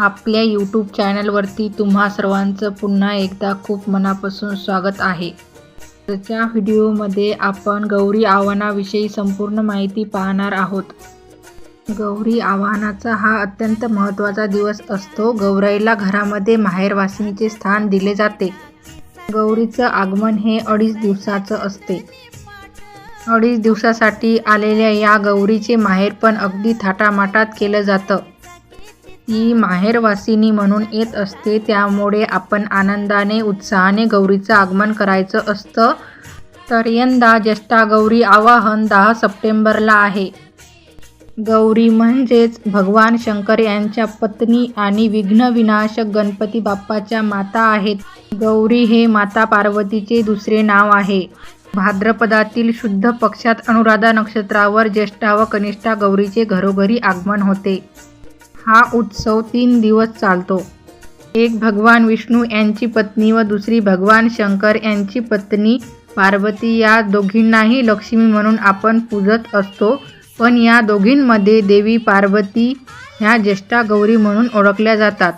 आपल्या यूट्यूब चॅनलवरती तुम्हा सर्वांचं पुन्हा एकदा खूप मनापासून स्वागत आहे. आजच्या व्हिडिओमध्ये आपण गौरी आव्हानाविषयी संपूर्ण माहिती पाहणार आहोत. गौरी आव्हानाचा हा अत्यंत महत्त्वाचा दिवस असतो. गौराईला घरामध्ये माहेरवासिनीचे स्थान दिले जाते. गौरीचं आगमन हे अडीच दिवसाचं असते. अडीच दिवसासाठी आलेल्या या गौरीचे माहेर पण अगदी थाटामाटात केलं जातं. ती माहेरवासिनी म्हणून येत असते त्यामुळे आपण आनंदाने उत्साहाने गौरीचं आगमन करायचं असतं. तर यंदा ज्येष्ठा गौरी आवाहन दहा सप्टेंबरला आहे. गौरी म्हणजेच भगवान शंकर यांच्या पत्नी आणि विघ्नविनाशक गणपती बाप्पाच्या माता आहेत. गौरी हे माता पार्वतीचे दुसरे नाव आहे. भाद्रपदातील शुद्ध पक्षात अनुराधा नक्षत्रावर ज्येष्ठा व कनिष्ठा गौरीचे घरोघरी आगमन होते. हा उत्सव तीन दिवस चालतो. एक भगवान विष्णू यांची पत्नी व दुसरी भगवान शंकर यांची पत्नी पार्वती. या दोघींनाही लक्ष्मी म्हणून आपण पूजत असतो. पण या दोघींमध्ये देवी पार्वती ह्या ज्येष्ठा गौरी म्हणून ओळखल्या जातात.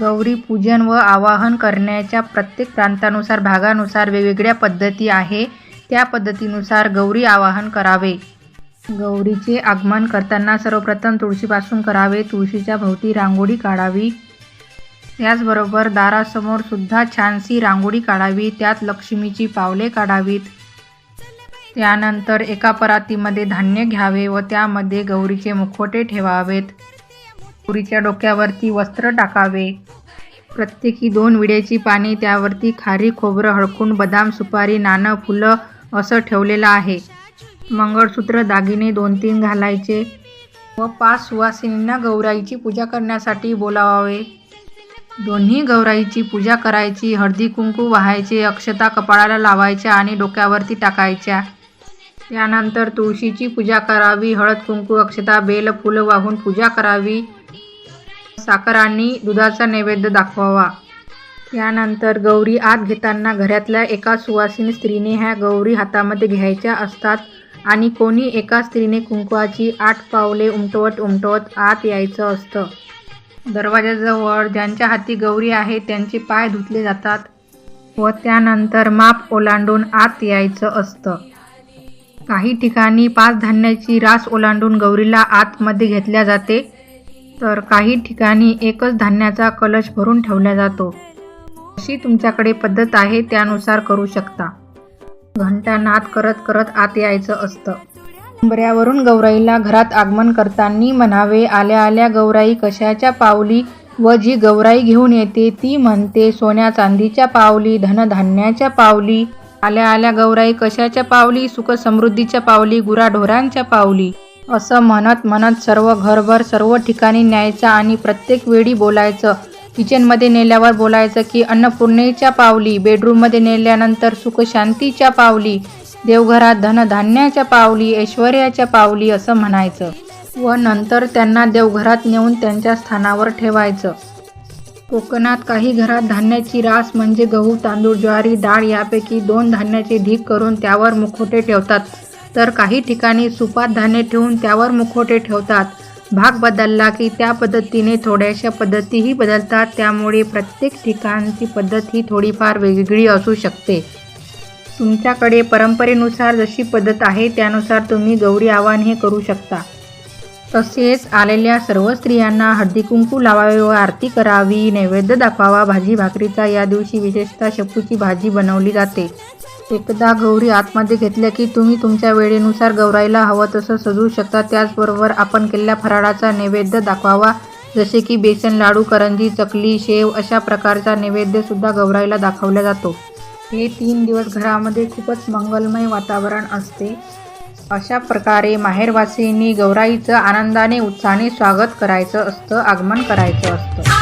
गौरी पूजन व आवाहन करण्याच्या प्रत्येक प्रांतानुसार भागानुसार वेगवेगळ्या पद्धती आहे. त्या पद्धतीनुसार गौरी आवाहन करावे. गौरीचे आगमन करताना सर्वप्रथम तुळशीपासून करावे. तुळशीच्या भोवती रांगोळी काढावी. त्याचबरोबर दारासमोर सुद्धा छानशी रांगोळी काढावी. त्यात लक्ष्मीची पावले काढावीत. त्यानंतर एका परातीमध्ये धान्य घ्यावे व त्यामध्ये गौरीचे मुखवटे ठेवावेत. गौरीच्या डोक्यावरती वस्त्र टाकावे. प्रत्येकी दोन विड्याची पाने त्यावरती खारी खोबरं हळकून बदाम सुपारी नाणं फुलं असं ठेवलेलं आहे. मंगळसूत्र दागिने दोन तीन घालायचे व पाच सुवासिनींना गौराईची पूजा करण्यासाठी बोलावावे. दोन्ही गौराईची पूजा करायची हळदी कुंकू वाहायचे अक्षता कपाळाला लावायच्या आणि डोक्यावरती टाकायच्या. त्यानंतर तुळशीची पूजा करावी हळद कुंकू अक्षता बेल फुलं वाहून पूजा करावी. साखरांनी दुधाचा नैवेद्य दाखवावा. त्यानंतर गौरी आत घेताना घरातल्या एका सुवासिनी स्त्रीने ह्या गौरी हातामध्ये घ्यायच्या असतात. आणि कोणी एका स्त्रीने कुंकवाची आठ पावले उमटवत उमटवत आत यायचं असतं. दरवाजाजवळ ज्यांच्या हाती गौरी आहे त्यांचे पाय धुतले जातात व त्यानंतर माप ओलांडून आत यायचं असतं. काही ठिकाणी पाच धान्याची रास ओलांडून गौरीला आतमध्ये घेतल्या जाते तर काही ठिकाणी एकच धान्याचा कलश भरून ठेवला जातो. अशी तुमच्याकडे पद्धत आहे त्यानुसार करू शकता. घंटा नाद करत करत आत यायचं असतं. उंबऱ्यावरून गौराईला घरात आगमन करताना म्हणावे आल्या आल्या गौराई कशाच्या पावली व जी गौराई घेऊन येते ती म्हणते सोन्या चांदीच्या पावली धनधान्याच्या पावली आल्या आल्या गौराई कशाच्या पावली सुख समृद्धीच्या पावली गुराढोरांच्या पावली. असं म्हणत म्हणत सर्व घरभर सर्व ठिकाणी न्यायचं आणि प्रत्येक वेळी बोलायचं. किचनमध्ये नेल्यावर बोलायचं की अन्नपूर्णेच्या पावली बेडरूममध्ये नेल्यानंतर सुखशांतीच्या पावली देवघरात धनधान्याच्या पावली ऐश्वर्याच्या पावली असं म्हणायचं व नंतर त्यांना देवघरात नेऊन त्यांच्या स्थानावर ठेवायचं. कोकणात काही घरात धान्याची रास म्हणजे गहू तांदूळ ज्वारी डाळ यापैकी दोन धान्याचे ढीक करून त्यावर मुखोटे ठेवतात. तर काही ठिकाणी सुपात धान्य ठेवून त्यावर मुखोटे ठेवतात. भाग बदलला की त्या पद्धतीने थोड्याशा पद्धतीही बदलतात. त्यामुळे प्रत्येक ठिकाणची पद्धत ही थोडीफार वेगळी असू शकते. तुमच्याकडे परंपरेनुसार जशी पद्धत आहे त्यानुसार तुम्ही गौरी आवाहन हे करू शकता. तसेच आलेल्या सर्व स्त्रियांना हळदी कुंकू लावावे व आरती करावी नैवेद्य दाखवावा भाजी भाकरीचा या दिवशी विशेषतः शेपूची भाजी बनवली जाते. एकदा गौरी आतमध्ये घेतल्या की तुम्ही तुमच्या वेळेनुसार गौराईला हवं तसं सजवू शकता. त्याचबरोबर आपण केलेल्या फराळाचा नैवेद्य दाखवावा जसे की बेसन लाडू करंजी चकली शेव अशा प्रकारचा नैवेद्यसुद्धा गौराईला दाखवला जातो. हे तीन दिवस घरामध्ये खूपच मंगलमय वातावरण असते. अशा प्रकारे माहेरवासींनी गौराईचं आनंदाने उत्साहाने स्वागत करायचं असतं आगमन करायचं असतं.